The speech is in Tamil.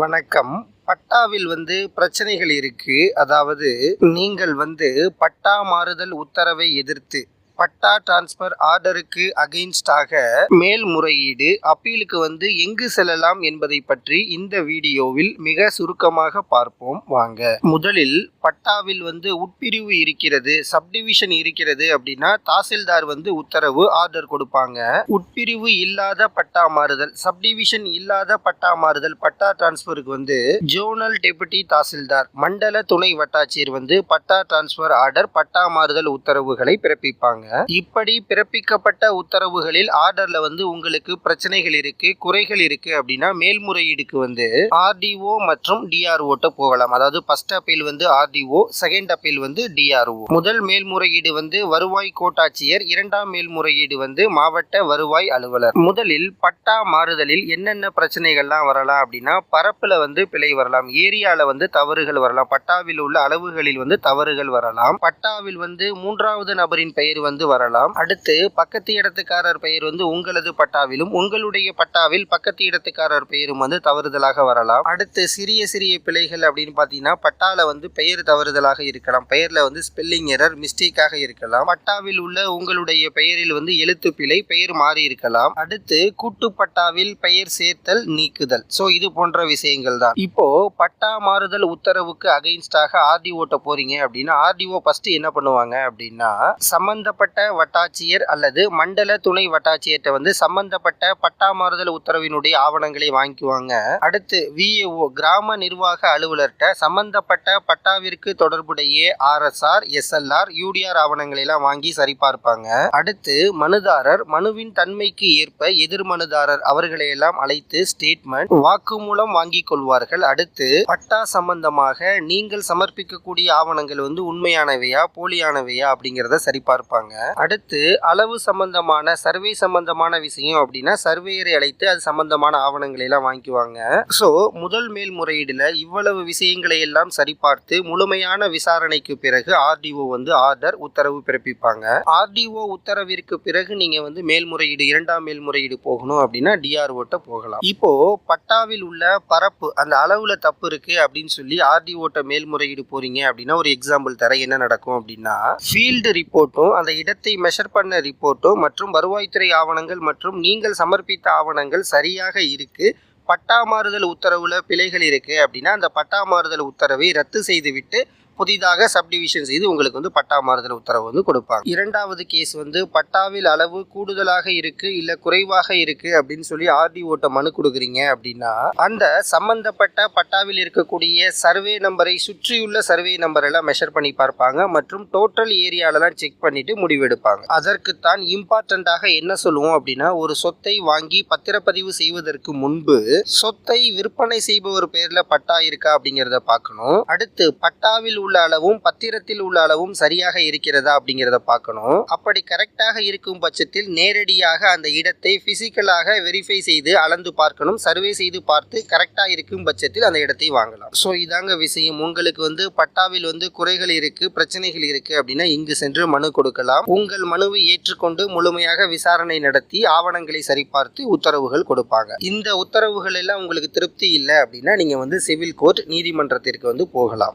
வணக்கம். பட்டாவில் வந்து பிரச்சனைகள் இருக்கு. அதாவது நீங்கள் வந்து பட்டா மாறுதல் உத்தரவை எதிர்த்து பட்டா டிரான்ஸ்பர் ஆர்டருக்கு அகெயின்ஸ்டாக மேல்முறையீடு அப்பீலுக்கு வந்து எங்கு செல்லலாம் என்பதை பற்றி இந்த வீடியோவில் மிக சுருக்கமாக பார்ப்போம். வாங்க. முதலில் பட்டாவில் வந்து உட்பிரிவு இருக்கிறது சப்டிவிஷன் இருக்கிறது அப்படின்னா தாசில்தார் வந்து உத்தரவு ஆர்டர் கொடுப்பாங்க. உட்பிரிவு இல்லாத பட்டா மாறுதல் சப்டிவிஷன் இல்லாத பட்டா மாறுதல் பட்டா டிரான்ஸ்பருக்கு வந்து ஜோனல் டெபுட்டி தாசில்தார் மண்டல துணை வட்டாட்சியர் வந்து பட்டா டிரான்ஸ்பர் ஆர்டர் பட்டா மாறுதல் உத்தரவுகளை பிறப்பிப்பாங்க. இப்படி பிறப்பிக்கப்பட்ட உத்தரவுகளில் ஆர்டர்ல வந்து உங்களுக்கு பிரச்சனைகள் இருக்கு குறைகள் இருக்கு அப்படின்னா மேல்முறையீடுக்கு வந்து ஆர்டிஓ மற்றும் டிஆர்ஓட்ட போகலாம். அதாவது ஃபர்ஸ்ட் அப்பீல் வந்து ஆர்டிஓ செகண்ட் அப்பீல் வந்து டிஆர்ஓ. முதல் மேல்முறையீடு வந்து வருவாய் கோட்டாட்சியர் இரண்டாம் மேல்முறையீடு வந்து மாவட்ட வருவாய் அலுவலர். முதலில் பட்டா மாறுதலில் என்னென்ன பிரச்சனைகள்லாம் வரலாம் அப்படின்னா பரப்புல வந்து பிழை வரலாம். ஏரியால வந்து தவறுகள் வரலாம். பட்டாவில் உள்ள அளவுகளில் வந்து தவறுகள் வரலாம். பட்டாவில் வந்து மூன்றாவது நபரின் பெயர் வந்து வரலாம். அடுத்து பக்கத்து இடத்துக்காரர் பெயர் வந்து உங்களது பட்டாவிலும் உங்களுடைய பட்டாவில் பக்கத்து இடத்துக்காரர் பெயரும் வந்து தவறுதலாக வரலாம். அடுத்து சிறிய சிறிய பிழைகள் அப்படின்னு பார்த்தீங்கன்னா பட்டாவில் வந்து பெயர் தவறுதலாக இருக்கலாம். பெயரில் வந்து ஸ்பெல்லிங் எரர் மிஸ்டேக்காக இருக்கலாம். பட்டாவில் உள்ள உங்களுடைய பெயரில் வந்து எழுத்து பிழை பெயர் மாறி இருக்கலாம். அடுத்து கூட்டு பட்டாவில் பெயர் சேர்த்தல் நீக்குதல். ஸோ இது போன்ற விஷயங்கள் தான். இப்போ பட்டா மாறுதல் உத்தரவுக்கு அகைன்ஸ்டாக ஆர்டிஓட்ட போறீங்க அப்படின்னா ஆர்டிஓ ஃபர்ஸ்ட் என்ன பண்ணுவாங்க அப்படின்னா சம்பந்தப்பட்ட வட்டாட்சியர் அல்லது மண்டல துணை வட்டாட்சியர்கிட்ட வந்து சம்பந்தப்பட்ட பட்டா மாறுதல் உத்தரவினுடைய ஆவணங்களை வாங்கிக்குவாங்க. அடுத்து விஏஓ கிராம நிர்வாக அலுவலர்கிட்ட சம்பந்தப்பட்ட பட்டாவிற்கு தொடர்புடைய ஆர்எஸ்ஆர் எஸ்எல்ஆர் யூடிஆர் ஆவணங்களை எல்லாம் வாங்கி சரிபார்ப்பாங்க. அடுத்து மனுதாரர் மனுவின் தன்மைக்கு ஏற்ப எதிர் மனுதாரர் அவர்களை எல்லாம் அழைத்து ஸ்டேட்மெண்ட் வாக்குமூலம் வாங்கிக் கொள்வார்கள். அடுத்து பட்டா சம்பந்தமாக நீங்கள் சமர்ப்பிக்கக்கூடிய ஆவணங்கள் வந்து உண்மையானவையா போலியானவையா அப்படிங்கிறத சரிபார்ப்பாங்க. அடுத்து அளவு சம்பந்தமான சர்வே சம்பந்தமான விஷயம் அப்படின்னா சர்வேயரை அழைத்து அது சம்பந்தமான ஆவணங்களை எல்லாம் வாங்கிக்குவாங்க. ஸோ முதல் மேல்முறையீடுல இவ்வளவு விஷயங்களை எல்லாம் சரிபார்த்து முழுமையான விசாரணைக்கு பிறகு ஆர்டிஓ வந்து ஆர்டர் உத்தரவு பிறப்பிப்பாங்க. ஆர்டிஓ உத்தரவிற்கு பிறகு நீங்க வந்து மேல்முறையீடு இரண்டாம் மேல்முறையீடு போகணும் அப்படின்னா டிஆர்ஓட்ட போகலாம். இப்போ பட்டாவில் உள்ள பரப்பு அந்த அளவுல தப்பு இருக்கு அப்படின்னு சொல்லி ஆர்டிஓட்ட மேல்முறையீடு போறீங்க அப்படின்னா ஒரு எக்ஸாம்பிள் தர என்ன நடக்கும் அப்படின்னா ஃபீல்டு ரிப்போர்ட்டும் அந்த இடத்தை மெஷர் பண்ண ரிப்போர்ட்டோ மற்றும் வருவாய்த்துறை ஆவணங்கள் மற்றும் நீங்கள் சமர்ப்பித்த ஆவணங்கள் சரியாக இருக்குது பட்டா மாறுதல் உத்தரவில் பிழைகள் இருக்குது அப்படின்னா அந்த பட்டா மாறுதல் உத்தரவை ரத்து செய்துவிட்டு புதிதாக சப்டிவிஷன் செய்து உங்களுக்கு வந்து பட்டா மாறுதல் உத்தரவு வந்து கொடுப்பாங்க. இரண்டாவது கேஸ் வந்து பட்டாவில் அளவு கூடுதலாக இருக்கு இல்ல குறைவாக இருக்கு அப்படின்னு சொல்லி ஆர்டி ஓட்ட மனு கொடுக்குறீங்க அப்படின்னா அந்த சம்பந்தப்பட்ட பட்டாவில் இருக்கக்கூடிய சர்வே நம்பரை சுற்றியுள்ள சர்வே நம்பர் எல்லாம் மெஷர் பண்ணி பார்ப்பாங்க மற்றும் டோட்டல் ஏரியாலெல்லாம் செக் பண்ணிட்டு முடிவெடுப்பாங்க அதற்கு தான் இம்பார்ட்டண்ட்டாக என்ன சொல்லுவோம் அப்படின்னா ஒரு சொத்தை வாங்கி பத்திரப்பதிவு செய்வதற்கு முன்பு சொத்தை விற்பனை செய்பவர் பெயர்ல பட்டா இருக்கா அப்படிங்கிறத பார்க்கணும். அடுத்து பட்டாவில் உள்ள அளவும் பத்திரத்தில் உள்ள அளவும் சரியாக இருக்கிறதா அப்படிங்கிறத பார்க்கணும். அப்படி கரெக்டாக இருக்கும் பட்சத்தில் நேரடியாக அந்த இடத்தை பிசிக்கலாக வெரிஃபை செய்து அளந்து பார்க்கணும். சர்வே செய்து பார்த்து கரெக்டாக இருக்கும் பட்சத்தில் அந்த இடத்தை வாங்கலாம். ஸோ இதாங்க விஷயம். உங்களுக்கு வந்து பட்டாவில் வந்து குறைகள் இருக்கு பிரச்சனைகள் இருக்கு அப்படின்னா இங்கு சென்று மனு கொடுக்கலாம். உங்கள் மனுவை ஏற்றுக்கொண்டு முழுமையாக விசாரணை நடத்தி ஆவணங்களை சரிபார்த்து உத்தரவுகள் கொடுப்பாங்க. இந்த உத்தரவுகள் எல்லாம் உங்களுக்கு திருப்தி இல்லை அப்படின்னா நீங்க வந்து சிவில் கோர்ட் நீதிமன்றத்திற்கு வந்து போகலாம்.